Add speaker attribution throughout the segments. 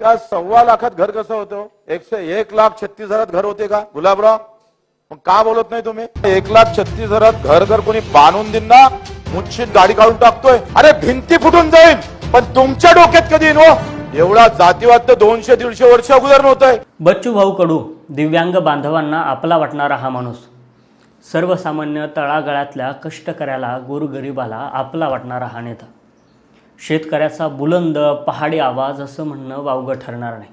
Speaker 1: का सव्वा लाखात घर कसं होतं? एकशे एक लाख छत्तीस हजारात घर होते का? गुलाबराव मग का बोलत नाही तुम्ही? एक लाख छत्तीस हजारात घर जर कोणी बांधून देईन ना मुच्छित गाडी काढून टाकतोय. अरे भिंती फुटून जाईल. पण तुमच्या डोक्यात कधी येईन हो? एवढा जातीवाद तर दोनशे दीडशे वर्ष अगोदर नव्हतंय.
Speaker 2: बच्चू भाऊ कडू दिव्यांग बांधवांना आपला वाटणारा हा माणूस. सर्वसामान्य तळागाळातल्या कष्टकऱ्याला गोरगरिबाला आपला वाटणारा हा नेता. शेतकऱ्याचा बुलंद पहाडी आवाज असं म्हणणं वावगं ठरणार नाही.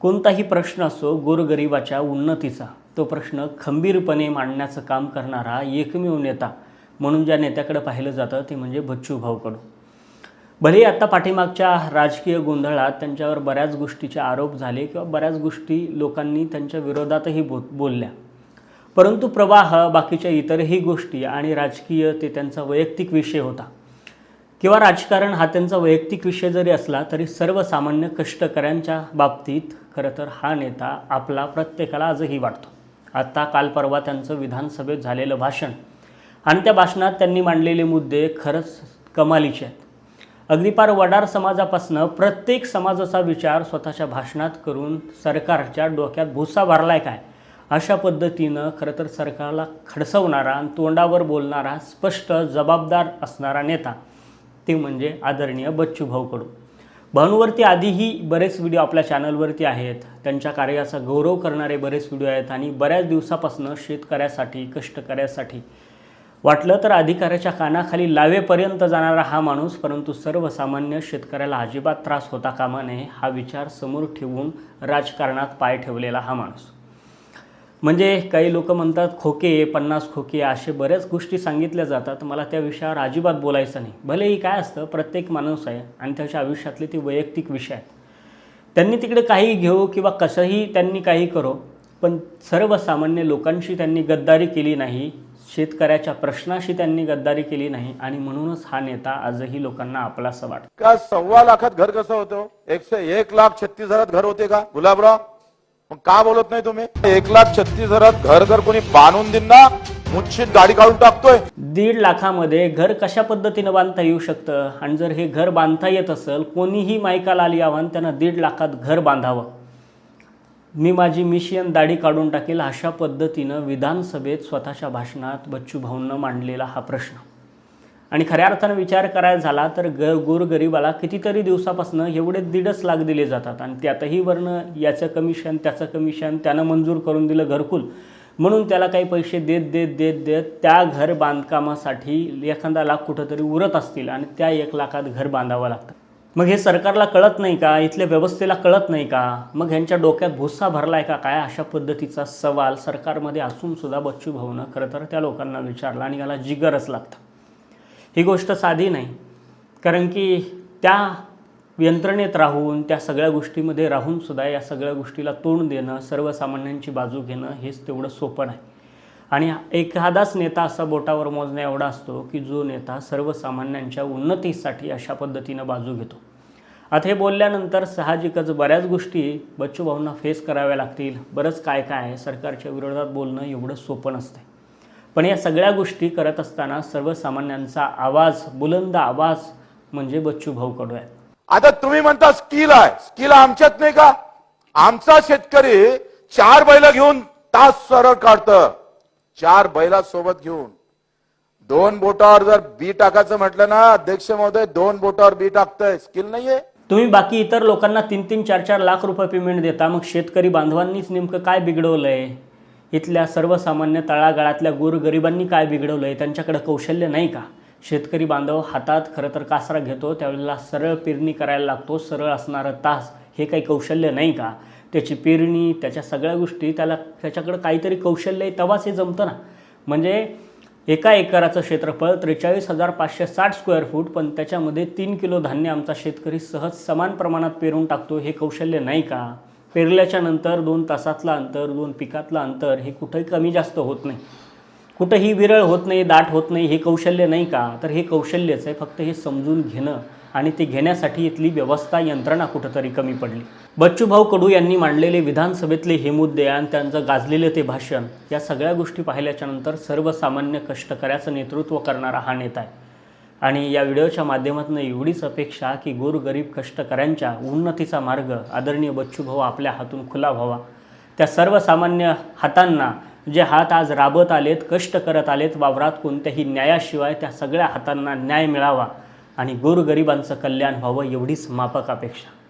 Speaker 2: कोणताही प्रश्न असो गोरगरिबाच्या उन्नतीचा तो प्रश्न खंबीरपणे मांडण्याचं काम करणारा एकमेव नेता म्हणून ज्या नेत्याकडे पाहिलं जातं ते म्हणजे बच्चू भाऊ कडू भले आत्ता पाठीमागच्या राजकीय गोंधळात त्यांच्यावर बऱ्याच गोष्टीचे आरोप झाले किंवा बऱ्याच गोष्टी लोकांनी त्यांच्या विरोधातही बो बोलल्या. परंतु प्रवाह बाकीच्या इतरही गोष्टी आणि राजकीय ते त्यांचा वैयक्तिक विषय होता. किंवा राजकारण हा त्यांचा वैयक्तिक विषय जरी असला तरी सर्वसामान्य कष्टकऱ्यांच्या बाबतीत खरं तर हा नेता आपला प्रत्येकाला आजही वाटतो. आत्ता काल परवा त्यांचं विधानसभेत झालेलं भाषण आणि त्या भाषणात त्यांनी मांडलेले मुद्दे खरंच कमालीचे आहेत. अगदी पार वडार समाजापासनं प्रत्येक समाजाचा विचार स्वतःच्या भाषणात करून सरकारच्या डोक्यात भुसा भरलाय काय? अशा पद्धतीनं खरं तर सरकारला खडसवणारा आणि तोंडावर बोलणारा स्पष्ट जबाबदार असणारा नेता ते म्हणजे आदरणीय बच्चू भाऊ कडू भाऊंवरती आधीही बरेच व्हिडिओ आपल्या चॅनलवरती आहेत. त्यांच्या कार्याचा गौरव करणारे बरेच व्हिडिओ आहेत आणि बऱ्याच दिवसापासून शेतकऱ्यासाठी कष्टकऱ्यासाठी वाटलं तर अधिकाऱ्याच्या कानाखाली लावेपर्यंत जाणारा हा माणूस परंतु सर्वसामान्य शेतकऱ्याला अजिबात त्रास होता कामा नये हा विचार समोर ठेवून राजकारणात पाय ठेवलेला हा माणूस. म्हणजे काही लोक म्हणतात खोके पन्नास खोके असे बऱ्याच गोष्टी सांगितल्या जातात. मला त्या विषयावर अजिबात बोलायचं नाही. भलेही काय असतं प्रत्येक माणूस आहे आणि त्याच्या आयुष्यातले ते वैयक्तिक विषय आहेत. त्यांनी तिकडे काही घेऊ किंवा कसंही त्यांनी काही करो पण सर्वसामान्य लोकांशी त्यांनी गद्दारी केली नाही शेतकऱ्याच्या प्रश्नाशी त्यांनी गद्दारी केली नाही आणि म्हणूनच हा नेता आजही लोकांना आपलासा वाटतो.
Speaker 1: का सव्वा लाखात घर कसं होतं? एकशे एक लाख छत्तीस हजारात घर होते का? गुलाबराव? मग का बोलत नाही तुम्ही? एक लाख छत्तीस हजारात घर जर कोणी बांधून दिन ना मुच्छित गाडी काढून टाकतोय.
Speaker 2: दीड लाखामध्ये घर कशा पद्धतीनं बांधता येऊ शकतं? आणि जर हे घर बांधता येत असेल कोणीही मायकाला आली आव्हान त्यांना दीड लाखात घर बांधावं. मी माझी मिशियन दाढी काढून टाकेल अशा पद्धतीनं विधानसभेत स्वतःच्या भाषणात बच्चू भाऊंनं मांडलेला हा प्रश्न. आणि खऱ्या अर्थानं विचार करायला झाला तर ग गोरगरिबाला कितीतरी दिवसापासून एवढे दीडच लाख दिले जातात. आणि त्यातही वर्ण याचं कमिशन त्याचं कमिशन त्यानं मंजूर करून दिलं घरकुल. म्हणून त्याला काही पैसे देत देत देत देत त्या घर बांधकामासाठी एखादा लाख कुठंतरी उरत असतील आणि त्या एक लाखात घर बांधावं लागतं. मग हे सरकारला कळत नाही का? इथल्या व्यवस्थेला कळत नाही का? मग ह्यांच्या डोक्यात भुस्सा भरला आहे का? काय? अशा पद्धतीचा सवाल सरकारमध्ये असूनसुद्धा बच्चू भाऊनं खरं तर त्या लोकांना विचारला आणि याला जिगरच लागतं. ही गोष्ट साधी नाही. कारण की त्या यंत्रणेत राहून त्या सगळ्या गोष्टीमध्ये राहूनसुद्धा या सगळ्या गोष्टीला तोंड देणं सर्वसामान्यांची बाजू घेणं हेच तेवढं सोपं नाही. आणि एखादाच नेता असा बोटावर मोजण्या एवढा असतो की जो नेता सर्वसामान्यांच्या उन्नतीसाठी अशा पद्धतीनं बाजू घेतो. आता हे बोलल्यानंतर साहजिकच बऱ्याच गोष्टी बच्चूभाऊंना फेस कराव्या लागतील. बरंच काय काय आहे? सरकारच्या विरोधात बोलणं एवढं सोपं नसतं पण या सगळ्या गोष्टी करत असताना सर्वसामान्यांचा आवाज बुलंद आवाज म्हणजे बच्चू भाऊ कडू आहे
Speaker 1: आता तुम्ही म्हणता स्किल आहे. स्किल आमच्यात नाही का? आमचा शेतकरी चार बैल घेऊन तास सरळ काढत. चार बैला सोबत घेऊन. दोन बोटावर जर बी टाकायचं म्हटलं ना अध्यक्ष महोदय दोन बोटावर बी टाकतंय. स्किल नाहीये.
Speaker 2: तुम्ही बाकी इतर लोकांना तीन तीन चार चार लाख रुपये पेमेंट देता मग शेतकरी बांधवांनीच नेमकं काय बिघडवलंय? इथल्या सर्वसामान्य तळागाळातल्या गोरगरिबांनी काय बिघडवलं आहे त्यांच्याकडे कौशल्य नाही का? शेतकरी बांधव हातात खरं तर कासरा घेतो त्यावेळेला सरळ पेरणी करायला लागतो सरळ असणारं तास हे काही कौशल्य नाही का? त्याची पेरणी त्याच्या सगळ्या गोष्टी त्याला त्याच्याकडं काहीतरी कौशल्य आहे तेव्हाच हे जमतं ना. म्हणजे एका एकराचं क्षेत्रफळ त्रेचाळीस हजार पाचशे साठ स्क्वेअर फूट पण त्याच्यामध्ये तीन किलो धान्य आमचा शेतकरी सहज समान प्रमाणात पेरून टाकतो हे कौशल्य नाही का? पेरल्याच्या नंतर दोन तासातलं अंतर दोन पिकातलं अंतर हे कुठंही कमी जास्त होत नाही. कुठंही विरळ होत नाही दाट होत नाही हे कौशल्य नाही का? तर हे कौशल्यच आहे फक्त हे समजून घेणं आणि ते घेण्यासाठी इथली व्यवस्था यंत्रणा कुठंतरी कमी पडली. बच्चूभाऊ कडू यांनी मांडलेले विधानसभेतले हे मुद्दे आणि त्यांचं गाजलेलं ते भाषण या सगळ्या गोष्टी पाहिल्याच्यानंतर सर्वसामान्य कष्टकऱ्याचं नेतृत्व करणारा हा नेता आहे. आणि या व्हिडिओच्या माध्यमातून एवढीच अपेक्षा की गोरगरीब कष्टकऱ्यांच्या उन्नतीचा मार्ग आदरणीय बच्चूभाऊ आपल्या हातून खुला व्हावा. त्या सर्वसामान्य हातांना जे हात आज राबत आलेत कष्ट करत आलेत वावरात कोणत्याही न्यायाशिवाय त्या सगळ्या हातांना न्याय मिळावा आणि गोरगरिबांचं कल्याण व्हावं एवढीच मापक अपेक्षा.